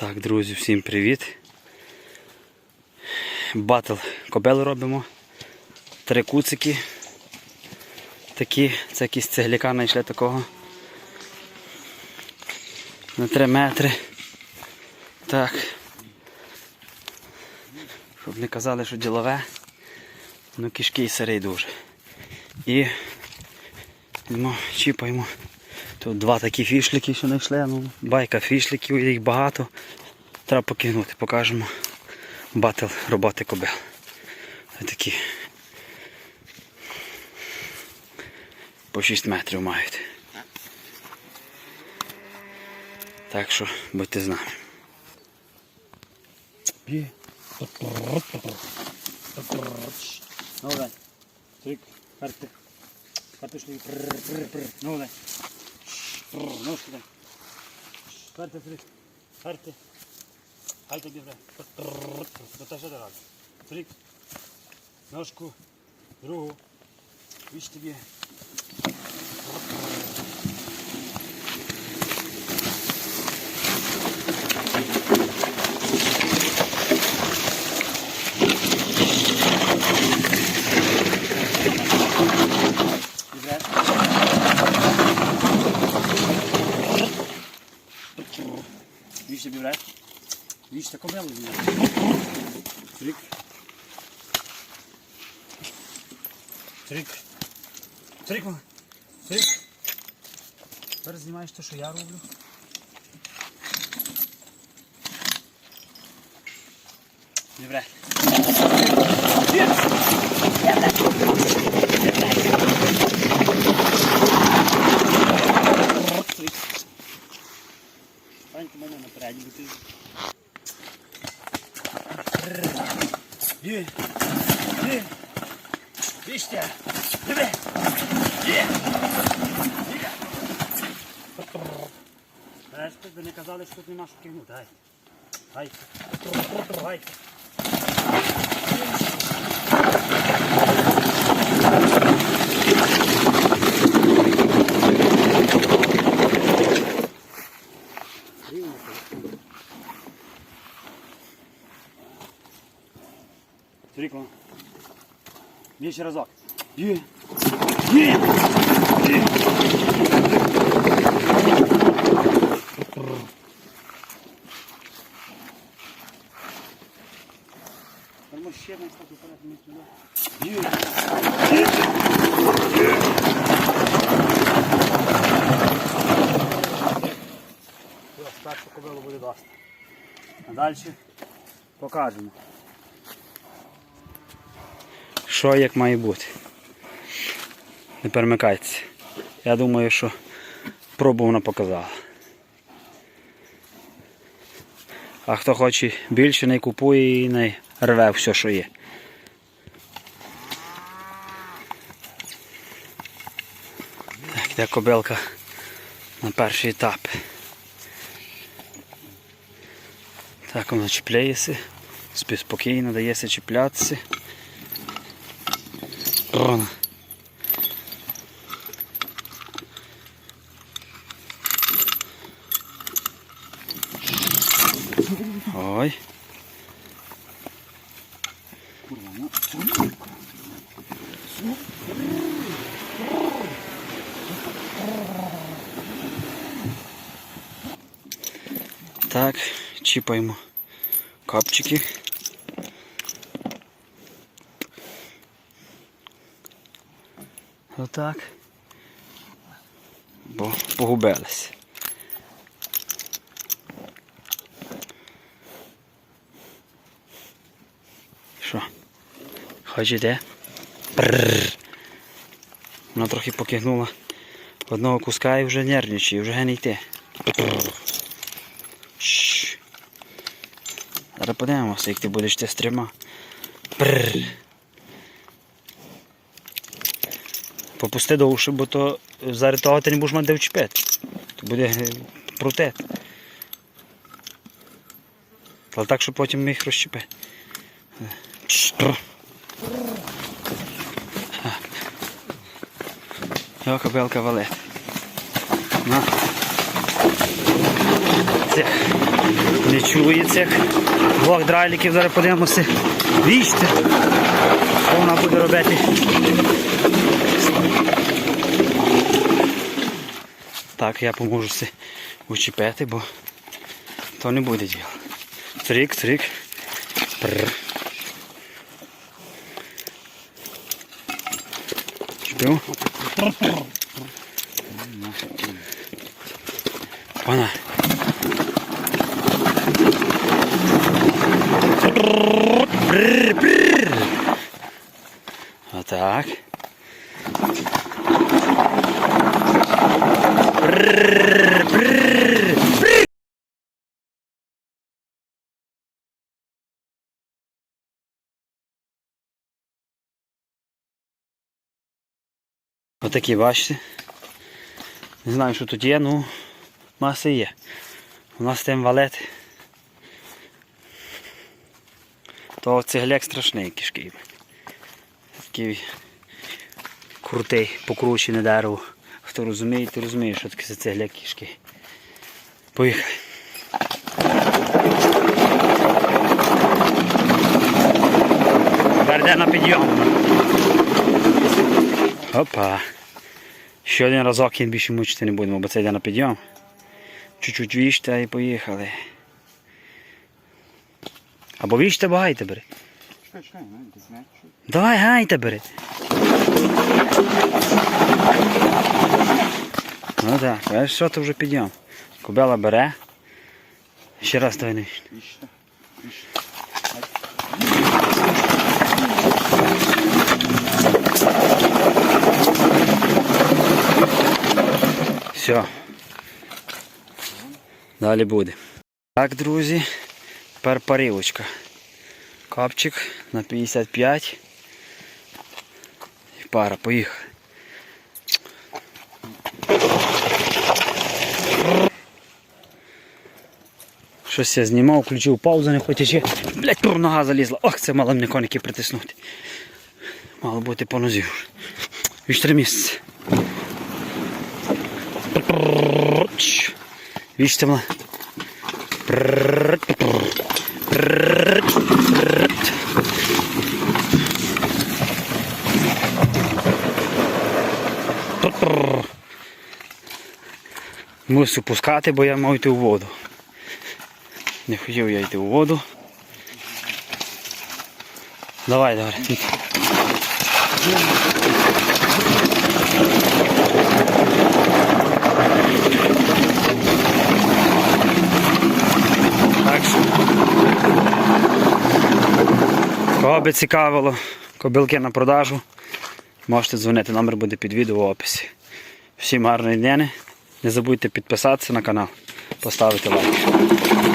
Так, друзі, всім привіт. Батл кобел робимо. Три куцики. Такі, це якісь цегляка знайшли такого. На 3 метри. Так. Щоб не казали, що ділове. Ну кишки і сирий дуже. І йдемо, чіпаємо. Тут два такі фішліки, що знайшли. Ну, байка фішліків, їх багато. Треба покинути, покажемо батл роботи кобил. Ось такі. По 6 метрів мають. Так що будьте з нами. Ну дай. Карти. Картошки. Ну дай. Ножки дай. Карти, трик. Карти. Хай тобі дай. До радий. Трик. Ножку. Другу. Віч тобі. Іде. Віч тобі брат. Та кобелу. Трик. Трик. Трик. Трик. Тепер знімаєш те, що я роблю. Добре. брат. Трик. Станьте мене наперед, бо ти... Є! Є! Віжте! Диви! Є! Знаєш, тут не казали, що тут нема що кигнути. Гай. Гай. Ай! Трикла. Є ще разок. Є! Є! Є! Ще один стати вперед, не туди. Є! Буде досить. А далі покажемо. Що як має бути? Не перемикайтеся. Я думаю, що пробу вона показала. А хто хоче більше, не купує і не рве все, що є. Так, де кобилка на перший етап. Так вона чіпляється, спокійно, дається чіплятися. Рано. Ой. Так, чіпаємо капчики. Отак. Бо погубились. Що? Хоч іде? Вона трохи покигнула одного куска і вже нервничає, вже не йти. Зараз подивимося, як ти будеш йти з трьома. Прррр. Попусти довше, бо то зараз того ти не будеш мати де вчепити. То буде е, прутет. Але так, щоб потім ми їх розчепи. Йо, кобелка валет. На. Це. Не чує цих двох драйліків. Зараз подивимося. Вічте. Що вона буде робити? Так, я поможу це учепити, бо то не буде діло. Трик, трик. Пррр. Чпив. Вона. Отак. Отакі, бачите? Не знаю, що тут є, ну маси є. У нас тим валет. То цегляк страшний кишки. Такий крутий, покручене дерево. Хто розуміє, то розуміє, що таке за цегляк кишки. Поїхали. Тепер на підйом. Опа. Ще один разок і більше мучити не будемо, бо це йде на підйом. Чуть-чуть віжте і поїхали. Або віжте, або гайте бери. Давай, гайте бери. Ну так, бачиш, що то вже підйом. Кобела бере. Ще раз давай віжте. Все. Далі буде. Так, друзі. Тепер парилочка. Капчик на 55. І пара, поїхали. Щось я знімав, включив паузу, не хоче. Блять, тур нога залізла. Ох, це мало мені коники притиснути. Мало бути по нозі. Віж три місяці. Віжте мала. Мусю пускати, бо я мав йти у воду. Не хотів я йти у воду. Давай, давай. Так що. Кого би цікавило, кобилки на продажу, можете дзвонити, номер буде під відео в описі. Всім гарної дня. Не забудьте підписатися на канал, поставити лайк.